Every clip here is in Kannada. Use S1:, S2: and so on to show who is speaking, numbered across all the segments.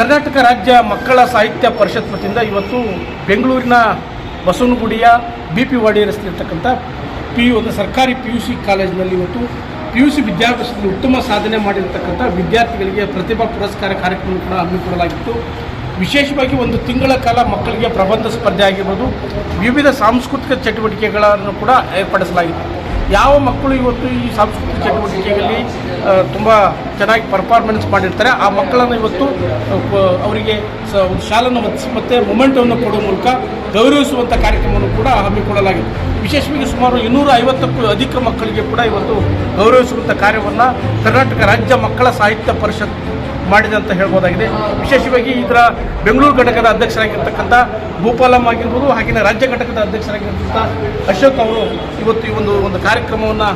S1: ಕರ್ನಾಟಕ ರಾಜ್ಯ ಮಕ್ಕಳ ಸಾಹಿತ್ಯ ಪರಿಷತ್ ವತಿಯಿಂದ ಇವತ್ತು ಬೆಂಗಳೂರಿನ ಬಸವನಗುಡಿಯ ಬಿ ಪಿ ವಾಡಿ ರಸ್ತೆ ಇರ್ತಕ್ಕಂಥ ಪಿ ಯು ಒಂದು ಸರ್ಕಾರಿ ಪಿ ಯು ಸಿ ಕಾಲೇಜಿನಲ್ಲಿ ಇವತ್ತು ಪಿ ಯು ಸಿ ವಿದ್ಯಾಭ್ಯಾಸದಲ್ಲಿ ಉತ್ತಮ ಸಾಧನೆ ಮಾಡಿರ್ತಕ್ಕಂಥ ವಿದ್ಯಾರ್ಥಿಗಳಿಗೆ ಪ್ರತಿಭಾ ಪುರಸ್ಕಾರ ಕಾರ್ಯಕ್ರಮ ಕೂಡ ಹಮ್ಮಿಕೊಳ್ಳಲಾಗಿತ್ತು ವಿಶೇಷವಾಗಿ ಒಂದು ತಿಂಗಳ ಕಾಲ ಮಕ್ಕಳಿಗೆ ಪ್ರಬಂಧ ಸ್ಪರ್ಧೆ ಆಗಿರ್ಬೋದು, ವಿವಿಧ ಸಾಂಸ್ಕೃತಿಕ ಚಟುವಟಿಕೆಗಳನ್ನು ಕೂಡ ಏರ್ಪಡಿಸಲಾಗಿತ್ತು. ಯಾವ ಮಕ್ಕಳು ಇವತ್ತು ಈ ಸಾಂಸ್ಕೃತಿಕ ಚಟುವಟಿಕೆಯಲ್ಲಿ ತುಂಬ ಚೆನ್ನಾಗಿ ಪರ್ಫಾರ್ಮೆನ್ಸ್ ಮಾಡಿರ್ತಾರೆ. ಆ ಮಕ್ಕಳನ್ನು ಇವತ್ತು ಅವರಿಗೆ ಸ, ಒಂದು ಶಾಲನ್ನು ಮತ್ತು ಮೊಮೆಂಟವನ್ನು ಕೊಡುವ ಮೂಲಕ ಗೌರವಿಸುವಂಥ ಕಾರ್ಯಕ್ರಮವನ್ನು ಕೂಡ ಹಮ್ಮಿಕೊಳ್ಳಲಾಗಿದೆ. ವಿಶೇಷವಾಗಿ ಸುಮಾರು ಇನ್ನೂರ ಐವತ್ತಕ್ಕೂ ಅಧಿಕ ಮಕ್ಕಳಿಗೆ ಕೂಡ ಇವತ್ತು ಗೌರವಿಸುವಂಥ ಕಾರ್ಯವನ್ನು ಕರ್ನಾಟಕ ರಾಜ್ಯ ಮಕ್ಕಳ ಸಾಹಿತ್ಯ ಪರಿಷತ್ ಮಾಡಿದೆ ಅಂತ ಹೇಳ್ಬೋದಾಗಿದೆ. ವಿಶೇಷವಾಗಿ ಇದರ ಬೆಂಗಳೂರು ಘಟಕದ ಅಧ್ಯಕ್ಷರಾಗಿರ್ತಕ್ಕಂಥ ಭೂಪಾಲಂ ಆಗಿರ್ಬೋದು ಹಾಗೆಯೇ ರಾಜ್ಯ ಘಟಕದ ಅಧ್ಯಕ್ಷರಾಗಿರ್ತಕ್ಕಂಥ ಅಶೋಕ್ ಅವರು ಇವತ್ತು ಈ ಒಂದು ಒಂದು ಕಾರ್ಯಕ್ರಮವನ್ನು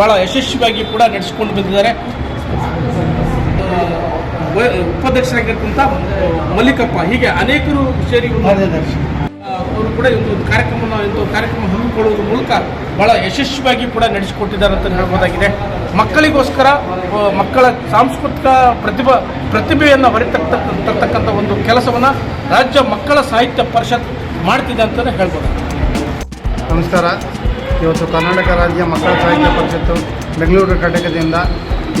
S1: ಭಾಳ ಯಶಸ್ವಿಯಾಗಿ ಕೂಡ ನಡೆಸಿಕೊಂಡು ಬಂದಿದ್ದಾರೆ. ಉಪಾಧ್ಯಕ್ಷರಾಗಿರ್ತಕ್ಕಂಥ ಮಲ್ಲಿಕಪ್ಪ, ಹೀಗೆ ಅನೇಕರು ಸೇರಿ ಕೂಡ ಒಂದು ಕಾರ್ಯಕ್ರಮವನ್ನು, ಇಂಥ ಕಾರ್ಯಕ್ರಮ ಹಮ್ಮಿಕೊಳ್ಳುವುದರ ಮೂಲಕ ಬಹಳ ಯಶಸ್ವಿಯಾಗಿ ಕೂಡ ನಡೆಸಿಕೊಟ್ಟಿದ್ದಾರೆ ಅಂತ ಹೇಳ್ಬೋದಾಗಿದೆ. ಮಕ್ಕಳಿಗೋಸ್ಕರ ಮಕ್ಕಳ ಸಾಂಸ್ಕೃತಿಕ ಪ್ರತಿಭಾ, ಪ್ರತಿಭೆಯನ್ನು ಹೊರತಕ್ಕಂಥ ಒಂದು ಕೆಲಸವನ್ನು ರಾಜ್ಯ ಮಕ್ಕಳ ಸಾಹಿತ್ಯ ಪರಿಷತ್ ಮಾಡ್ತಿದೆ ಅಂತಲೇ ಹೇಳ್ಬೋದು.
S2: ನಮಸ್ಕಾರ. ಇವತ್ತು ಕರ್ನಾಟಕ ರಾಜ್ಯ ಮಕ್ಕಳ ಸಾಹಿತ್ಯ ಪರಿಷತ್ತು ಬೆಂಗಳೂರು ಘಟಕದಿಂದ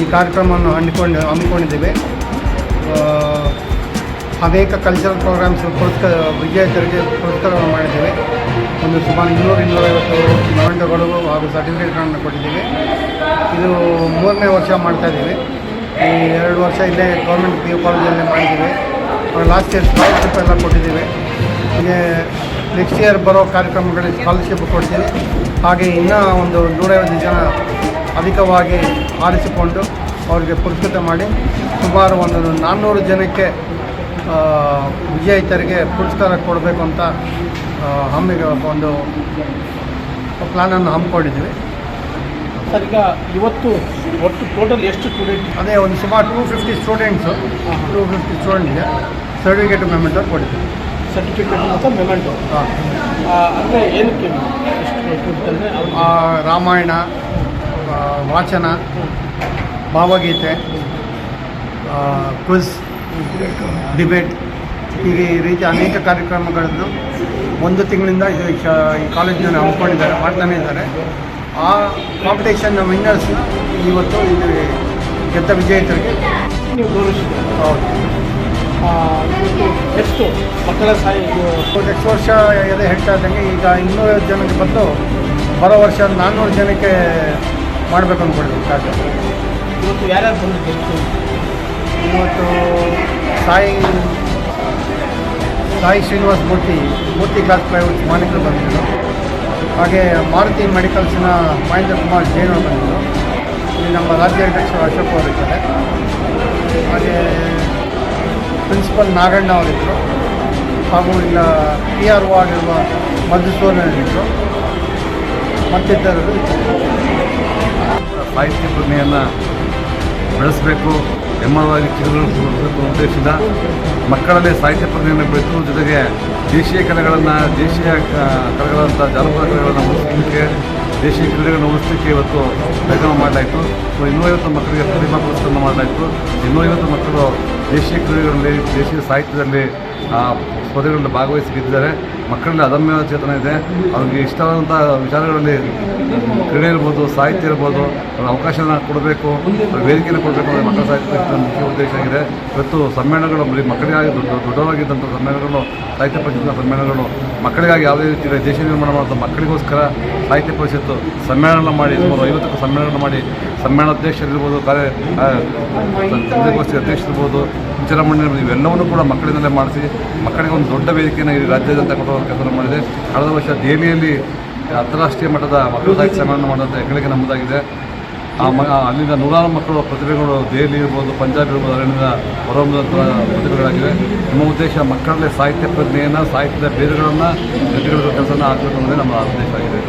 S2: ಈ ಕಾರ್ಯಕ್ರಮವನ್ನು ಹಮ್ಮಿಕೊಂಡು ಹಮ್ಮಿಕೊಂಡಿದ್ದೇವೆ. ಅನೇಕ ಕಲ್ಚರಲ್ ಪ್ರೋಗ್ರಾಮ್ಸ್ ಪುರಸ್ಕಾರ ವಿಜೇತರಿಗೆ ಪುರಸ್ಕಾರವನ್ನು ಮಾಡಿದ್ದೇವೆ. ಒಂದು ಸುಮಾರು ಇನ್ನೂರು ಇನ್ನೂರೈವತ್ತು ಮೊಮೆಂಟೋಗಳು ಹಾಗೂ ಸರ್ಟಿಫಿಕೇಟ್ಗಳನ್ನು ಕೊಟ್ಟಿದ್ದೀವಿ. ಇದು ಮೂರನೇ ವರ್ಷ ಮಾಡ್ತಾಯಿದ್ದೀವಿ ಈ ಎರಡು ವರ್ಷ ಇಲ್ಲೇ ಗೌರ್ಮೆಂಟ್ ಪಿ ಯು ಕಾಲೇಜಲ್ಲೇ ಮಾಡಿದ್ದೀವಿ. ಲಾಸ್ಟ್ ಇಯರ್ ಸ್ಕಾಲರ್ಶಿಪ್ ಎಲ್ಲ ಕೊಟ್ಟಿದ್ದೀವಿ. ಹೀಗೆ ನೆಕ್ಸ್ಟ್ ಇಯರ್ ಬರೋ ಕಾರ್ಯಕ್ರಮಗಳಿಗೆ ಸ್ಕಾಲರ್ಶಿಪ್ ಕೊಡ್ತೀವಿ. ಹಾಗೆ ಇನ್ನೂ ಒಂದು ನೂರೈವತ್ತು ಜನ ಅಧಿಕವಾಗಿ ಆರಿಸಿಕೊಂಡು ಅವರಿಗೆ ಪುರಸ್ಕೃತ ಮಾಡಿ ಸುಮಾರು ಒಂದು ನಾನ್ನೂರು ಜನಕ್ಕೆ ಆ, ವಿಜೇತರಿಗೆ ಪುರಸ್ಕಾರ ಕೊಡಬೇಕು ಅಂತ ಹಮ್ಮಿಗೆ ಒಂದು ಪ್ಲ್ಯಾನನ್ನು ಹಮ್ಮಿಕೊಂಡಿದ್ದೀವಿ.
S1: ಸರ್ ಈಗ ಇವತ್ತು ಒಟ್ಟು ಟೋಟಲ್ ಎಷ್ಟು ಸ್ಟೂಡೆಂಟ್
S2: ಅದೇ ಒಂದು ಸುಮಾರು two fifty students two fifty ಸ್ಟೂಡೆಂಟ್ಗೆ certificate memento ಕೊಡಿದ್ದೀವಿ
S1: ಸರ್ಟಿಫಿಕೇಟ್ ಮತ್ತು ಮೆಮೆಂಟು
S2: ಹಾಂ.
S1: ಅಂದರೆ ಏನಕ್ಕೆ
S2: ರಾಮಾಯಣ ವಾಚನ ಭಾವಗೀತೆ ಕ್ವಿಜ್ ಡಿಬೇಟ್ ಈ ರೀತಿ ಅನೇಕ ಕಾರ್ಯಕ್ರಮಗಳನ್ನು ಒಂದು ತಿಂಗಳಿಂದ ಇದು ಈ ಕಾಲೇಜಿನಲ್ಲಿ ಹಮ್ಮಿಕೊಂಡಿದ್ದಾರೆ ಮಾಡ್ತಾನೇ ಇದ್ದಾರೆ. ಆ ಕಾಂಪಿಟೇಷನ್ನ ವಿನ್ನರ್ಸ್ ಇವತ್ತು ಇದು ಗೆದ್ದ ವಿಜೇತರಿಗೆ
S1: ನೀವು ಗೌರವಿಸಿದ್ದೀರಿ?
S2: ಹೌದು.
S1: ಇವತ್ತು ಎಷ್ಟು ಮಕ್ಕಳ ಸಾಯಿ
S2: ನೆಕ್ಸ್ಟ್ ವರ್ಷ ಎಲ್ಲ ಹೇಳ್ತಾ ಇದ್ದಂಗೆ ಈಗ ಇನ್ನೂರೈವತ್ತು ಜನಕ್ಕೆ ಬಂದು ಬರೋ ವರ್ಷ ನಾನ್ನೂರು ಜನಕ್ಕೆ ಮಾಡಬೇಕು ಅಂದ್ಕೊಂಡಿದ್ದೀವಿ. ಕಾರ್ಯಕ್ರಮ
S1: ಇವತ್ತು ಯಾರ್ಯಾರು ಬಂದಿದ್ದು ಎಷ್ಟು?
S2: ಇವತ್ತು ಸಾಯಿ ಸಾಯಿ ಶ್ರೀನಿವಾಸ್ ಮೂರ್ತಿ ಮೂರ್ತಿ ಕ್ಲಾಸ್ ಪ್ರೈವೇಟ್ ಮಾಲೀಕರು ಬಂದಿದ್ದರು ಹಾಗೆ ಮಾರುತಿ ಮೆಡಿಕಲ್ಸ್ನ ಮಹೇಂದ್ರ ಕುಮಾರ್ ಜೈನ್ ಅವರು ಬಂದಿದ್ದರು ಇಲ್ಲಿ ನಮ್ಮ ರಾಜ್ಯಾಧ್ಯಕ್ಷರು ಅಶೋಕ್ ಅವರು ಇದ್ದಾರೆ. ಹಾಗೆ ಪ್ರಿನ್ಸಿಪಲ್ ನಾಗಣ್ಣ ಅವರಿದ್ದರು ಹಾಗೂ ಇಲ್ಲ ಪಿ ಆರ್ ಒ ಆಗಿರುವ ಮಧುಸೂರನಿದ್ದರು ಮತ್ತಿತರರು.
S3: ಸಾಹಿತ್ಯ ಪ್ರಜ್ಞೆಯನ್ನು ಬೆಳೆಸಬೇಕು. ಹೆಮ್ಮರವಾಗಿ ಚಿತ್ರಗಳು ಕೊಡಬೇಕು ಉದ್ದೇಶದಿಂದ ಮಕ್ಕಳಲ್ಲಿ ಸಾಹಿತ್ಯ ಪ್ರಜ್ಞೆಯನ್ನು ಬೆಳೆಸು ಜೊತೆಗೆ ದೇಶೀಯ ಕಲೆಗಳನ್ನು, ದೇಶೀಯ ಕಲೆಗಳಂಥ ಜಾನಪದ ಕಲೆಗಳನ್ನು ಉಳಿಸಲಿಕ್ಕೆ, ದೇಶೀಯ ಕ್ರೀಡೆಗಳನ್ನು ಉಳಿಸಲಿಕ್ಕೆ ಇವತ್ತು ಪ್ರಯತ್ನ ಮಾಡಲಾಯಿತು. ಸೊ, ಇನ್ನೂರೈವತ್ತು ಮಕ್ಕಳಿಗೆ ಪ್ರತಿಭಾ ಪುರಸ್ಕಾರವನ್ನು ಮಾಡಲಾಯಿತು. ಇನ್ನೂರೈವತ್ತು ಮಕ್ಕಳು ದೇಶೀಯ ಕ್ರೀಡೆಗಳಲ್ಲಿ ದೇಶೀಯ ಸಾಹಿತ್ಯದಲ್ಲಿ ಸ್ಪರ್ಧೆಗಳಲ್ಲಿ ಭಾಗವಹಿಸಿ ಗೆದ್ದಿದ್ದಾರೆ ಮಕ್ಕಳಲ್ಲಿ ಅದಮ್ಯ ಚೇತನ ಇದೆ. ಅವ್ರಿಗೆ ಇಷ್ಟವಾದಂಥ ವಿಚಾರಗಳಲ್ಲಿ ಕ್ರೀಡೆ ಇರ್ಬೋದು, ಸಾಹಿತ್ಯ ಇರ್ಬೋದು ಅವ್ರ ಅವಕಾಶನ ಕೊಡಬೇಕು ವೇದಿಕೆಯನ್ನು ಕೊಡಬೇಕು ಅಂದರೆ ಮಕ್ಕಳ ಸಾಹಿತ್ಯ ಮುಖ್ಯ ಉದ್ದೇಶ ಆಗಿದೆ. ಇವತ್ತು ಸಮ್ಮೇಳನಗಳು ಬರೀ ಮಕ್ಕಳಿಗಾಗಿ ದೊಡ್ಡ ದೊಡ್ಡವಾಗಿದ್ದಂಥ ಸಮ್ಮೇಳನಗಳು, ಸಾಹಿತ್ಯ ಪರಿಷತ್ತಿನ ಸಮ್ಮೇಳನಗಳು ಮಕ್ಕಳಿಗಾಗಿ ಯಾವುದೇ ರೀತಿಯಲ್ಲಿ ದೇಶ ನಿರ್ಮಾಣ ಮಾಡುವಂಥ ಮಕ್ಕಳಿಗೋಸ್ಕರ ಸಾಹಿತ್ಯ ಪರಿಷತ್ತು ಸಮ್ಮೇಳನ ಮಾಡಿ, ಸುಮಾರು ಐವತ್ತಕ್ಕೂ ಸಮ್ಮೇಳನ ಮಾಡಿ ಸಮ್ಮೇಳನಾಧ್ಯಕ್ಷರಿರ್ಬೋದು ಕಾರ್ಯ ಸಂಘಗೋಷ್ಠಿ ಅಧ್ಯಕ್ಷರಿರ್ಬೋದು ವಿಚಾರ ಮಂಡಳಿ ಇವೆಲ್ಲವನ್ನೂ ಕೂಡ ಮಕ್ಕಳಿಂದಲೇ ಮಾಡಿಸಿ ಮಕ್ಕಳಿಗೆ ಒಂದು ದೊಡ್ಡ ವೇದಿಕೆಯನ್ನು ಈ ರಾಜ್ಯಾದ್ಯಂತ ಕೊಡುವ ಕೆಲಸ ಮಾಡಿದೆ. ಕಳೆದ ವರ್ಷ ದೆಹಲಿಯಲ್ಲಿ ಅಂತಾರಾಷ್ಟ್ರೀಯ ಮಟ್ಟದ ಮಕ್ಕಳ ಸಾಹಿತ್ಯ ಸಮ್ಮೇಳನ ಮಾಡುವಂಥ ಹೆಗ್ಗಳಿಕೆ ನಮ್ಮದಾಗಿದೆ. ಆ ಮ ಅಲ್ಲಿಂದ ನೂರಾರು ಮಕ್ಕಳು ಪ್ರತಿಭೆಗಳು ದೆಹಲಿ ಇರ್ಬೋದು, ಪಂಜಾಬ್ ಇರ್ಬೋದು, ಅಲ್ಲಿಂದ ಹೊರಹೊಮ್ಮದಂಥ ಪ್ರತಿಭೆಗಳಾಗಿವೆ. ನಮ್ಮ ಉದ್ದೇಶ ಮಕ್ಕಳಲ್ಲೇ ಸಾಹಿತ್ಯ ಪ್ರಜ್ಞೆಯನ್ನು, ಸಾಹಿತ್ಯದ ಬೇರುಗಳನ್ನು ಪ್ರತಿಭೆಗಳ ಕೆಲಸನ ಆಗಬೇಕು ಅನ್ನೋದೇ ನಮ್ಮ ಉದ್ದೇಶ ಆಗಿದೆ.